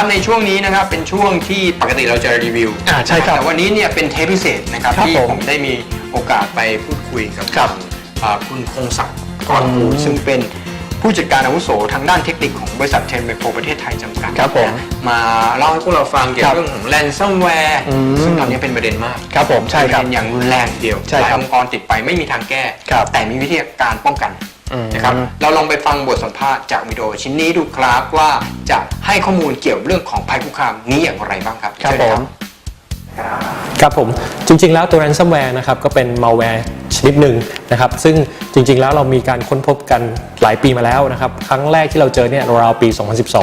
ครับในช่วงนี้นะครับเป็นช่วงที่ปกติเราจะรีวิวอ่าใช่ครับแต่วันนี้เนี่ยเป็นเทปพิเศษนะครับครับที่ผม ผมได้มีโอกาสไปพูดคุยกับครับ อ่าคุณพงศักดิ์กรมูลอืมซึ่งเป็นผู้จัดการอาวุโสทางด้านเทคนิคของบริษัทเทนเมโปประเทศไทยจำกัดครับผม มาเล่าให้พวกเราฟังเกี่ยวครักับบเรื่องของแ a นซัมแวร์อืม ซึ่งตอนนี้เป็นประเด็นมาก ครับผมใช่ครับ เป็นอย่างรุนแรงทีเดียวใช่หลายครับองค์กรติดไปไม่มีทางแก้ ครับแต่มีวิธีการป้องกันอืม นะครับเราลองไปฟังบทสัมภาษณ์จากวิดีโอชิ้นนี้ดูครับว่าจะให้ข้อมูลเกี่ยวเรื่องของภัยคุกคามนี้อย่างไรบ้างครับครับเชิญผมครับผมจริงๆแล้วตัว ransomware นะครับก็เป็น malware ชนิดหนึ่งนะครับซึ่งจริงๆแล้วเรามีการค้นพบกันหลายปีมาแล้วนะครับครั้งแรกที่เราเจอเนี่ยราวๆปี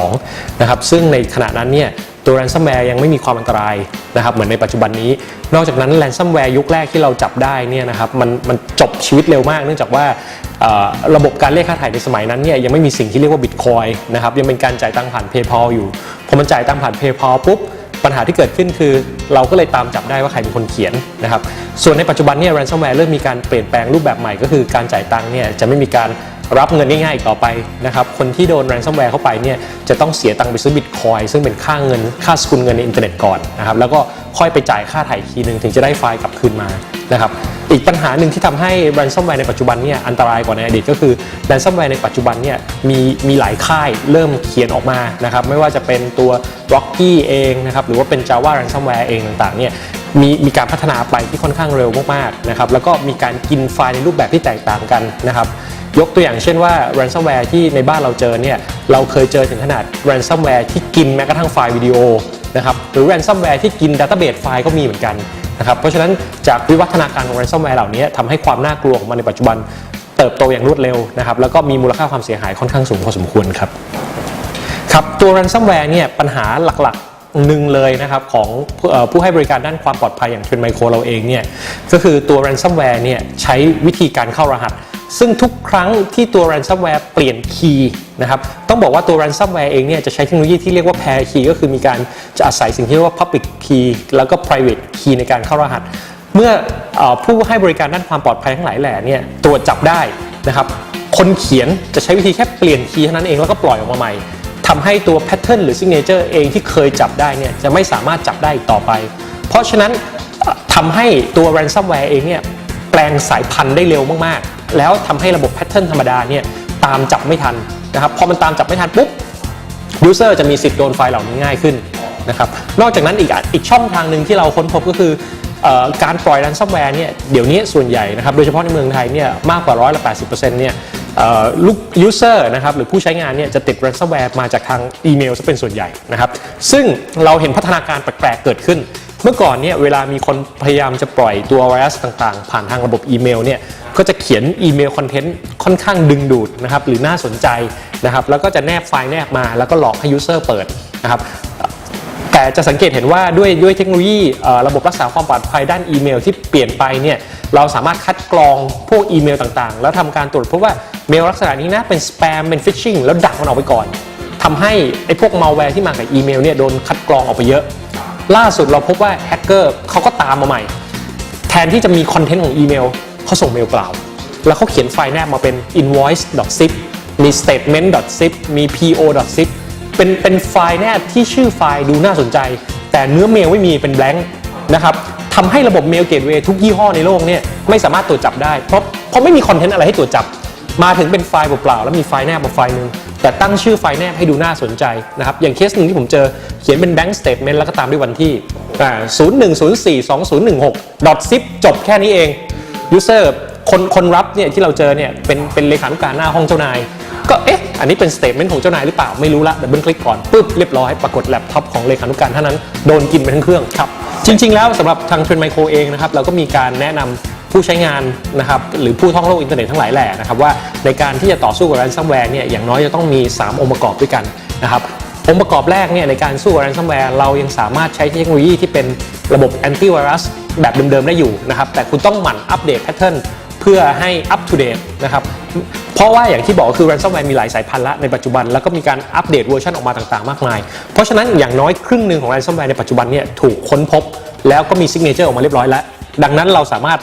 2012 นะครับซึ่งในขณะนั้นเนี่ย ตัว ransomware ยังไม่มีความอันตรายนะครับเหมือนในปัจจุบันนี้ นอกจากนั้น ransomware ยุคแรกที่เราจับได้เนี่ยนะครับมันมันจบชีวิตเร็วมาก เนื่องจากว่าระบบการเรียกค่าถ่ายในสมัยนั้นเนี่ยยังไม่มีสิ่งที่เรียกว่า bitcoin นะครับยังเป็นการจ่ายตังผ่าน paypal อยู่พอมันจ่ายตังผ่าน paypal ปุ๊บปัญหาที่เกิดขึ้นคือเราก็เลยตามจับได้ว่าใครเป็นคนเขียนนะครับส่วนในปัจจุบันเนี่ย ransomware เริ่มมีการเปลี่ยนแปลงรูปแบบใหม่ก็คือการจ่ายตังเนี่ยจะไม่มีการ รับเงินง่ายๆอีกต่อไปนะครับคนที่โดน ransomware เข้าไปเนี่ยจะต้องเสียตังค์ไปซื้อบิตคอยซึ่งเป็นค่าเงินค่าสกุลเงินในอินเทอร์เน็ตก่อนนะครับแล้วก็ค่อยไปจ่ายค่าถ่ายทีนึงถึงจะได้ไฟล์กลับคืนมานะครับอีกปัญหาหนึ่งที่ทำให้ ransomware ในปัจจุบันเนี่ยอันตรายกว่าในอดีตก็คือ ransomware ในปัจจุบันเนี่ยมีมีหลายค่ายเริ่มเขียนออกมานะครับไม่ว่าจะเป็นตัว Rocky เองนะครับหรือว่าเป็น Java ransomware เองต่างๆเนี่ยมีมีการพัฒนาไปที่ค่อนข้างเร็วมากๆนะครับแล้วก็มีการกินไฟล์ในรูปแบบที่แตกต่างกันนะครับ ยกตัวอย่างเช่นว่า ransomware ที่ในบ้านเราเจอเนี่ยเราเคยเจอถึงขนาด ransomware ที่กินแม้กระทั่งไฟล์วิดีโอนะครับหรือ ransomware ที่กิน database ไฟล์ก็มีเหมือนกันนะครับเพราะฉะนั้นจากวิวัฒนาการของ ransomware เหล่านี้ทำให้ความน่ากลัวของมันในปัจจุบันเติบโตอย่างรวดเร็วนะครับแล้วก็มีมูลค่าความเสียหายค่อนข้างสูงพอสมควรครับครับตัว ransomware เนี่ยปัญหาหลักๆหนึ่งเลยนะครับของผู้ให้บริการด้านความปลอดภัยอย่าง Trend Micro เราเองเนี่ยก็คือตัว ransomware เนี่ยใช้วิธีการเข้ารหัส ซึ่งทุกครั้งที่ตัว ransomware เปลี่ยนคีย์นะครับต้องบอกว่าตัว ransomware เองเนี่ยจะใช้เทคโนโลยีที่เรียกว่า pair key ก็คือมีการจะอาศัยสิ่งที่เรียกว่า public key แล้วก็ private key ในการเข้ารหัส เมื่ออผู้ให้บริการด้านความปลอดภัยทั้งหลายแหล่เนี่ยตรวจจับได้นะครับคนเขียนจะใช้วิธีแค่เปลี่ยนคีย์เท่านั้นเองแล้วก็ปล่อยออกมาใหม่ทำให้ตัวแพทเทิร์นหรือซิกเนเจอร์เองที่เคยจับได้เนี่ยจะไม่สามารถจับได้อีกต่อไป เพราะฉะนั้นทำให้ตัว ransomware เองเนี่ยแปลงสายพันธุ์ได้เร็วมากๆ แล้วทำให้ระบบแพทเทิร์นธรรมดาเนี่ยตามจับไม่ทันนะครับพอมันตามจับไม่ทันปุ๊บยูเซอร์จะมีสิทธิ์โดนไฟล์เหล่านี้ง่ายขึ้นนะครับนอกจากนั้นอีกอีกช่องทางหนึ่งที่เราค้นพบก็คือการปล่อย ransomware เนี่ยเดี๋ยวนี้ส่วนใหญ่นะครับโดยเฉพาะในเมืองไทยเนี่ยมากกว่าร้อยละ80%เนี่ยเอ่อลูกยูเซอร์นะครับหรือผู้ใช้งานเนี่ยจะติด ransomware มาจากทางอีเมลซะเป็นส่วนใหญ่นะครับซึ่งเราเห็นพัฒนาการแปลกๆเกิดขึ้น เมื่อก่อนเนี่ยเวลามีคนพยายามจะปล่อยตัวไวรัสต่างๆ ผ่านทางระบบอีเมลเนี่ย ก็จะเขียนอีเมลคอนเทนต์ค่อนข้างดึงดูดนะครับหรือน่าสนใจนะครับแล้วก็จะแนบไฟล์แนบมาแล้วก็หลอกให้ยูเซอร์เปิดนะครับแต่จะสังเกตเห็นว่าด้วยด้วยเทคโนโลยีระบบรักษาความปลอดภัยด้านอีเมลที่เปลี่ยนไปเนี่ยเราสามารถคัดกรองพวกอีเมลต่างๆ แล้วทำการตรวจพบว่าเมลลักษณะนี้นะเป็นสแปมเป็นฟิชชิงแล้วดักมันออกไปก่อนทำให้ไอ้พวกมาแวร์ที่มากับอีเมลเนี่ยโดนคัดกรองออกไปเยอะ ล่าสุดเราพบว่าแฮกเกอร์เขาก็ตามมาใหม่ แทนที่จะมีคอนเทนต์ของอีเมล เขาส่งเมลเปล่า แล้วเขาเขียนไฟล์แนบมาเป็น invoice.zip มี statement.zip มี po.zip เป็นเป็นไฟล์แนบที่ชื่อไฟล์ดูน่าสนใจ แต่เนื้อเมลไม่มีเป็น blank นะครับทำให้ระบบเมลเกตเวย์ทุกยี่ห้อในโลกเนี่ยไม่สามารถตรวจจับได้ เพราะเพราะไม่มีคอนเทนต์อะไรให้ตรวจจับ มาถึงเป็นไฟล์เปล่าๆแล้วมีไฟล์แนบมาไฟล์หนึ่งแต่ตั้งชื่อไฟล์แนบให้ดูน่าสนใจนะครับอย่างเคสหนึ่งที่ผมเจอเขียนเป็น bank statement แล้วก็ตามด้วยวันที่อ่า01042016 zip จบแค่นี้เอง user คนคนรับเนี่ยที่เราเจอเนี่ยเป็นเป็นเลขานุการหน้าห้องเจ้านาย ก็เอ๊ะอันนี้เป็น statement ของเจ้านายหรือเปล่าไม่รู้ละดับเบิลคลิกก่อนปุ๊บเรียบร้อยปรากฏแล็ปท็อปของเลขานุการท่านั้นโดนกินไปทั้งเครื่องครับจริง ๆ แล้วสำหรับทางเทรนไมโครเองนะครับเราก็มีการแนะนำผู้ใช้งานนะครับหรือผู้ท่องโลกอินเทอร์เน็ตทั้งหลายแหล่นะครับว่าในการที่จะต่อสู้กับ ransomware เนี่ยอย่างน้อยจะต้องมี 3 องค์ประกอบด้วยกันนะครับองค์ประกอบแรกเนี่ยในการสู้กับ ransomware เรายังสามารถใช้เทคโนโลยีที่เป็นระบบแอนตี้ไวรัส แบบเดิมๆได้อยู่นะครับ แต่คุณต้องหมั่นอัปเดตแพทเทิร์นเพื่อให้ up to date นะครับ เพราะว่าอย่างที่บอกคือ ransomware มีหลายสายพันธุ์ละในปัจจุบัน แล้วก็มีการอัปเดตเวอร์ชันออกมาต่างๆ มากมาย เพราะฉะนั้นอย่างน้อยครึ่งหนึ่งของ ransomware ในปัจจุบันเนี่ยถูกค้นพบ แล้วก็มี signature ออกมาเรียบร้อยแล้ว ดังนั้นเราสามารถ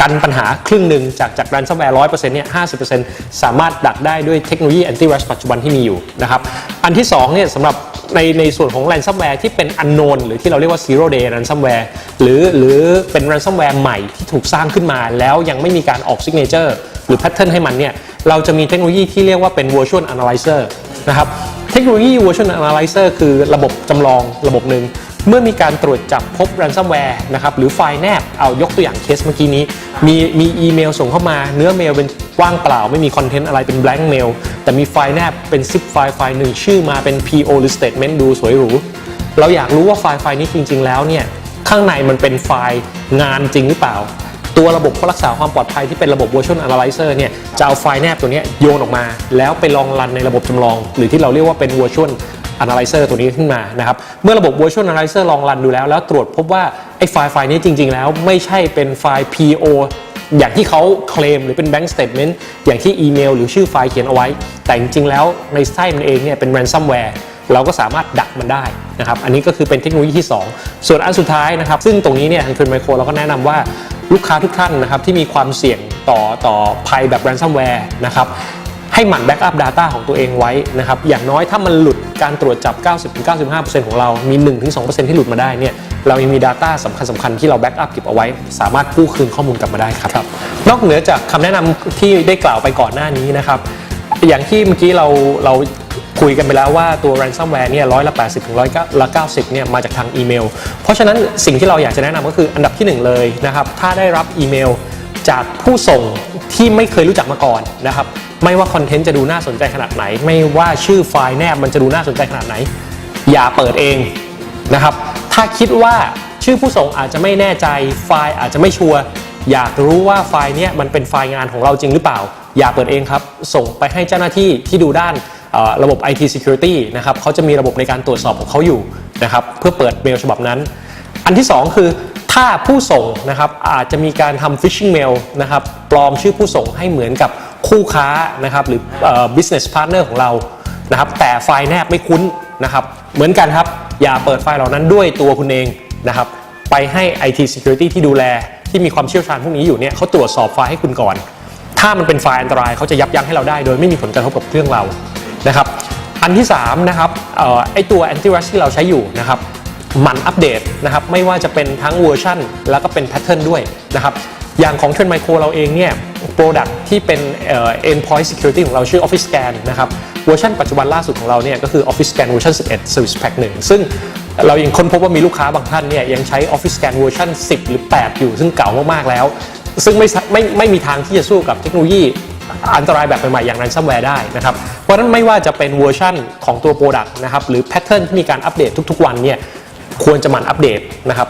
กันปัญหาครึ่งหนึ่งจากจาก ransomware 100%เนี่ย50%สามารถดักได้ด้วยเทคโนโลยี antivirus ปัจจุบันที่มีอยู่นะครับ อันที่2เนี่ยสำหรับ ในในส่วนของ ransomware ที่เป็น unknown หรือที่เราเรียกว่า zero day ransomware หรือหรือเป็น ransomware ใหม่ที่ถูกสร้างขึ้นมา แล้วยังไม่มีการออก signature หรือ pattern ให้มันเนี่ยเราจะมีเทคโนโลยีที่เรียกว่าเป็น version analyzer นะครับเทคโนโลยี version analyzer คือระบบจำลองระบบหนึ่ง เมื่อมีการตรวจจับพบ ransomware นะครับหรือไฟล์แนบเอายกตัวอย่างเคสเมื่อกี้นี้ มีมีอีเมลส่งเข้ามา เนื้อเมลเป็นว่างเปล่า ไม่มีคอนเทนต์อะไรเป็น blank mail แต่มีไฟล์แนบเป็น zip ไฟล์ไฟล์หนึ่งชื่อมาเป็น PO หรือ statement ดูสวยหรู เราอยากรู้ว่าไฟล์ไฟล์นี้จริง ๆ แล้วเนี่ยข้างในมันเป็นไฟล์งานจริงหรือเปล่า ตัวระบบรักษาความปลอดภัยที่เป็นระบบ version analyzer เนี่ยจะเอาไฟล์แนบตัวนี้โยนออกมา แล้วไปลองรันในระบบจำลอง หรือที่เราเรียกว่าเป็น version analyzer ตัวนี้ขึ้นมานะครับ เมื่อระบบ version analyzer ลองรันดูแล้ว แล้วตรวจพบว่าไอ้ไฟล์ไฟล์นี้จริง ๆ แล้วไม่ใช่เป็นไฟล์ PO อย่างที่เขาเคลมหรือเป็น bank statement อย่างที่อีเมลหรือชื่อไฟล์เขียนเอาไว้ แต่จริง ๆ แล้วในไส้มันเองเนี่ยเป็น ransomware เราก็สามารถดักมันได้นะครับ อันนี้ก็คือเป็นเทคโนโลยีที่ 2 ส่วนอันสุดท้ายนะครับ ซึ่งตรงนี้เนี่ยทาง Trend Micro เราก็แนะนำว่าลูกค้าทุกท่านนะครับที่มีความเสี่ยงต่อต่อภัยแบบ ransomware นะครับ ให้หมั่นแบ็กอัพ Data ของตัวเองไว้นะครับอย่างน้อยถ้ามันหลุดการตรวจจับ 90-95%ของเรา มี 1-2%ที่หลุดมาได้เนี่ยเรายังมี Data สำคัญสำคัญๆที่เราแบ็กอัพเก็บเอาไว้ สามารถกู้คืนข้อมูลกลับมาได้ครับนอกเหนือจากคำแนะนำที่ได้กล่าวไปก่อนหน้านี้นะครับอย่างที่เมื่อกี้เราเราคุยกันไปแล้วว่าตัว ransomware เนี่ยร้อยละ80 ถึงร้อยละ90เนี่ยมาจากทางอีเมล เพราะฉะนั้นสิ่งที่เราอยากจะแนะนำก็คืออันดับที่หนึ่งเลยนะครับ ถ้าได้รับอีเมลจากผู้ส่งที่ไม่เคยรู้จักมาก่อนนะครับ ไม่ว่าคอนเทนต์จะดูน่าสนใจขนาดไหน ไม่ว่าชื่อไฟล์แนบมันจะดูน่าสนใจขนาดไหน อย่าเปิดเองนะครับ ถ้าคิดว่าชื่อผู้ส่งอาจจะไม่แน่ใจไฟล์อาจจะไม่ชัวร์อยากรู้ว่าไฟล์เนี้ยมันเป็นไฟล์งานของเราจริงหรือเปล่า อย่าเปิดเองครับ ส่งไปให้เจ้าหน้าที่ที่ดูด้านระบบ IT security นะครับเขาจะมีระบบในการตรวจสอบของเขาอยู่นะครับเพื่อเปิดเมลฉบับนั้น อันที่ 2 คือถ้าผู้ส่งนะครับอาจจะมีการทำ phishing mail นะครับปลอมชื่อผู้ส่งให้เหมือนกับ คู่ค้านะครับหรือ business partner ของเรานะครับแต่ไฟล์แนบไม่คุ้นนะครับเหมือนกันครับ อย่าเปิดไฟล์เหล่านั้นด้วยตัวคุณเองนะครับไปให้ IT security ที่ดูแลที่มีความเชี่ยวชาญพวกนี้อยู่เนี่ยเขาตรวจสอบไฟล์ให้คุณก่อน ถ้ามันเป็นไฟล์อันตรายเขาจะยับยั้งให้เราได้ โดยไม่มีผลกระทบกับเครื่องเรานะครับอันที่3นะครับออไอตัวแอนตี้ไวรัสที่เราใช้อยู่นะครับมันอัปเดตนะครับไม่ว่าจะเป็นทั้งเวอร์ชันแล้วก็เป็นแพทเทิร์นด้วยนะครับอย่างของ Trend Micro เราเองเนี่ย Product ที่เป็น Endpoint Security ของเราชื่อ Office Scan นะครับเวอร์ชันปัจจุบันล่าสุดของเราเนี่ยก็คือ Office Scan เวอร์ชัน11 Service Pack 1 ซึ่งเรายังค้นพบว่ามีลูกค้าบางท่านเนี่ยยังใช้ Office Scan เวอร์ชัน10 หรือ 8 อยู่ซึ่งเก่ามากๆแล้ว ซึ่งไม่ไม่ไม่มีทางที่จะสู้กับเทคโนโลยีอันตรายแบบใหม่ๆ อย่าง ransomware ได้นะครับ เพราะนั้นไม่ว่าจะเป็นเวอร์ชันของตัว Product นะครับ หรือ Pattern ที่มีการอัปเดตทุกๆ วันเนี่ย ควรจะหมั่นอัปเดตนะครับ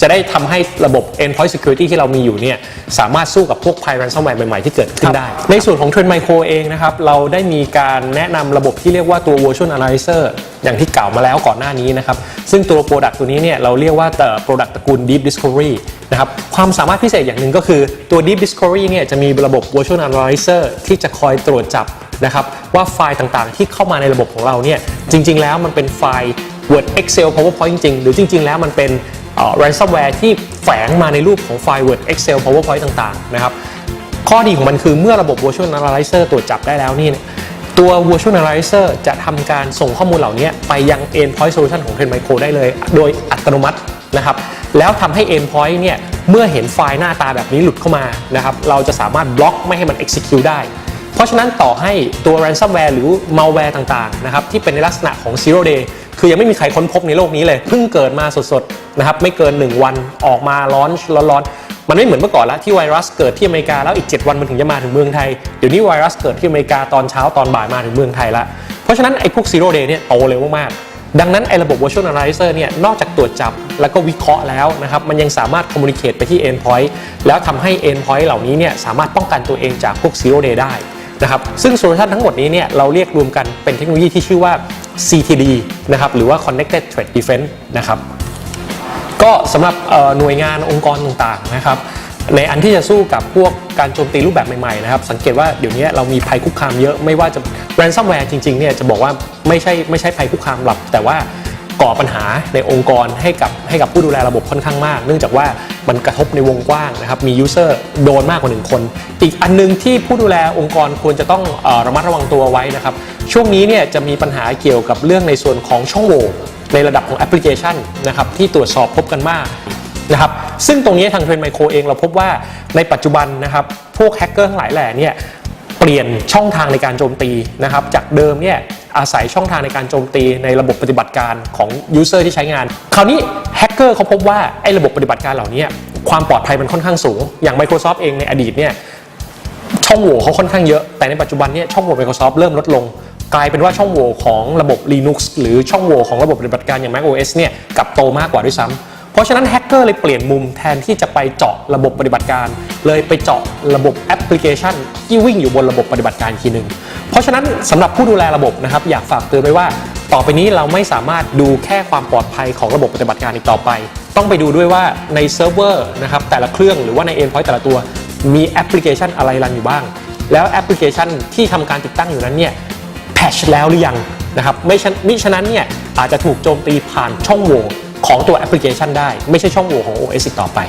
จะได้ทำให้ระบบ endpoint security ที่เรามีอยู่เนี่ยสามารถสู้กับพวกภัย ransomware ใหม่ ๆ ที่เกิดขึ้นได้ ในส่วนของ Trend Micro เองนะครับ เราได้มีการแนะนำระบบที่เรียกว่าตัว version analyzer อย่างที่กล่าวมาแล้วก่อนหน้านี้นะครับ ซึ่งตัว Product ตัวนี้เนี่ยเราเรียกว่าแต่ Product ตระกูล Deep Discovery นะครับ ความสามารถพิเศษอย่างหนึ่งก็คือตัว Deep Discovery เนี่ยจะมีระบบ version analyzer ที่จะคอยตรวจจับนะครับว่าไฟล์ต่างๆ ที่เข้ามาในระบบของเราเนี่ยจริง ๆ แล้วมันเป็นไฟล์ Word Excel PowerPoint จริงๆ หรือจริง ๆ แล้วมันเป็น ransomware ที่แฝงมาในรูปของไฟล์ Word Excel PowerPoint ต่างๆนะครับข้อดีของมันคือเมื่อระบบ Virtual Analyzer ตรวจจับได้แล้วนี่ตัว Virtual Analyzer จะทำการส่งข้อมูลเหล่านี้ไปยัง Endpoint Solution ของ Trend Micro ได้เลย โดยอัตโนมัตินะครับแล้วทำให้ Endpoint เนี่ยเมื่อเห็นไฟล์หน้าตาแบบนี้หลุดเข้ามานะครับเราจะสามารถบล็อกไม่ให้มัน execute ได้ เพราะฉะนั้นต่อให้ตัว ransomware หรือ malware ต่างๆนะครับที่เป็นในลักษณะของ zero day คือยังไม่มีใครค้นพบในโลกนี้เลยเพิ่งเกิดมาสดๆนะครับไม่เกิน 1 วันออกมาร้อนร้อนๆมันไม่เหมือนเมื่อก่อนแล้วที่ไวรัสเกิดที่อเมริกาแล้วอีก 7 วันมันถึงจะมาถึงเมืองไทยเดี๋ยวนี้ไวรัสเกิดที่อเมริกาตอนเช้าตอนบ่ายมาถึงเมืองไทยล้วเพราะฉะนั้นไอ้พวก zero day เนี่ยโตเร็วมากๆดังนั้นไอ้ระบบ virtual analyzer เนี่ยนอกจากตรวจจับแล้วก็วิเคราะห์แล้วนะครับมันยังสามารถ communicate ไปที่ endpoint แล้วทำให้ endpoint เหล่านี้เนี่ยสามารถป้องกันตัวเองจากพวก zero day ได้นะครับซึ่งโซลูชันทั้งหมดนี้เนี่ยเราเรียกรวมกันเป็นเทคโนโลยีที่ชื่อว่า CTD นะครับหรือว่า Connected Threat Defense นะครับก็สำหรับหน่วยงานองค์กรต่างๆนะครับในอันที่จะสู้กับพวกการโจมตีรูปแบบใหม่ๆนะครับสังเกตว่าเดี๋ยวนี้เรามีภัยคุกคามเยอะไม่ว่าจะ ransomware จริงๆเนี่ยจะบอกว่าไม่ใช่ไม่ใช่ภัยคุกคามหลักแต่ว่าก่อปัญหาในองค์กรให้กับให้กับผู้ดูแลระบบค่อนข้างมาก เนื่องจากว่า มันกระทบในวงกว้างนะครับ มียูเซอร์โดนมากกว่า 1 คน อีกอันนึงที่ผู้ดูแลองค์กรควรจะต้องอระมัดระวังตัวไว้นะครับ ช่วงนี้เนี่ยจะมีปัญหาเกี่ยวกับเรื่องในส่วนของช่องโหว่ในระดับของแอปพลิเคชันนะครับที่ตรวจสอบพบกันมากนะครับ ซึ่งตรงนี้ทางเทรนไมโครเองเราพบว่าในปัจจุบันนะครับพวกแฮกเกอร์ทั้งหลายแหล่เนี่ยเปลี่ยนช่องทางในการโจมตีนะครับจากเดิมเนี่ย อาศัยช่องทางในการโจมตีในระบบปฏิบัติการของยูเซอร์ที่ใช้งาน คราวนี้แฮกเกอร์เขาพบว่าไอ้ระบบปฏิบัติการเหล่านี้ความปลอดภัยมันค่อนข้างสูง อย่าง Microsoft เองในอดีตเนี่ยช่องโหว่เขาค่อนข้างเยอะ แต่ในปัจจุบันเนี่ยช่องโหว่ Microsoft เริ่มลดลง กลายเป็นว่าช่องโหว่ของระบบ Linux หรือช่องโหว่ของระบบปฏิบัติการอย่าง macOS เนี่ยกลับโตมากกว่าด้วยซ้ำเพราะฉะนั้นแฮกเกอร์เลยเปลี่ยนมุมแทนที่จะไปเจาะระบบปฏิบัติการ เลยไปเจาะระบบแอปพลิเคชันที่วิ่งอยู่บนระบบปฏิบัติการอีกทีหนึ่ง เพราะฉะนั้นสำหรับผู้ดูแลระบบนะครับอยากฝากเตือนไว้ว่า ต่อไปนี้เราไม่สามารถดูแค่ความปลอดภัยของระบบปฏิบัติการอีกต่อไป ต้องไปดูด้วยว่าในเซิร์ฟเวอร์นะครับแต่ละเครื่องหรือว่าใน endpoint แต่ละตัว มีแอปพลิเคชันอะไรรันอยู่บ้าง แล้วแอปพลิเคชันที่ทำการติดตั้งอยู่นั้นเนี่ยแพชแล้วหรือยังนะครับไม่ฉะมิฉะนั้นเนี่ยอาจจะถูกโจมตีผ่านช่องโหว่ของตัวแอปพลิเคชันได้ ไม่ใช่ช่องโหว่ของ OS อีกต่อไป